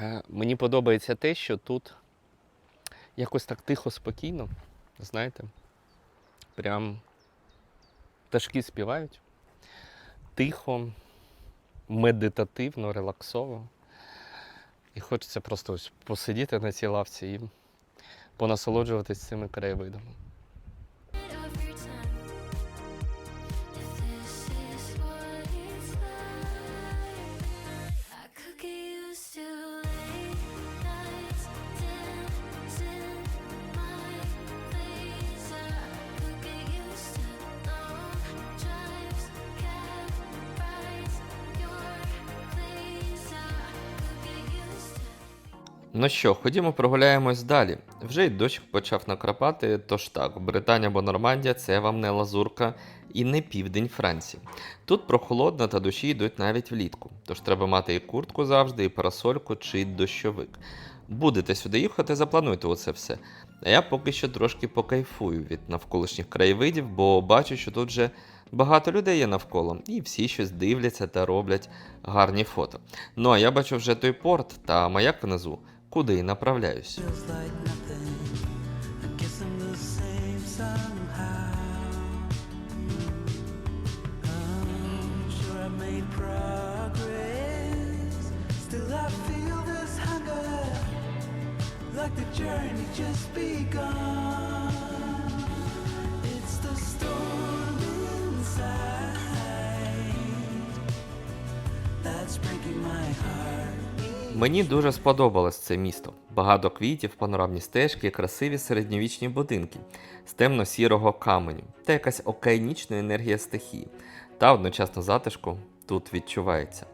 Е, Мені подобається те, що тут якось так тихо, спокійно, знаєте, прям пташки співають. Тихо, медитативно, релаксово. І хочеться просто ось посидіти на цій лавці і понасолоджуватись цими краєвидами. Ну що, ходімо прогуляємось далі. Вже й дощ почав накрапати, тож так, Британія або Нормандія це вам не лазурка і не південь Франції. Тут прохолодно та дощі йдуть навіть влітку, тож треба мати і куртку завжди, і парасольку чи дощовик. Будете сюди їхати, заплануйте оце все. А я поки що трошки покайфую від навколишніх краєвидів, бо бачу, що тут вже багато людей є навколо, і всі щось дивляться та роблять гарні фото. Ну а я бачу вже той порт та маяк внизу, куди й направляюсь. like the journey just begun. It's the storm inside that's breaking my heart. Мені дуже сподобалось це місто. Багато квітів, панорамні стежки, красиві середньовічні будинки з темно-сірого каменю та якась океанічна енергія стихії. Та одночасно затишку тут відчувається.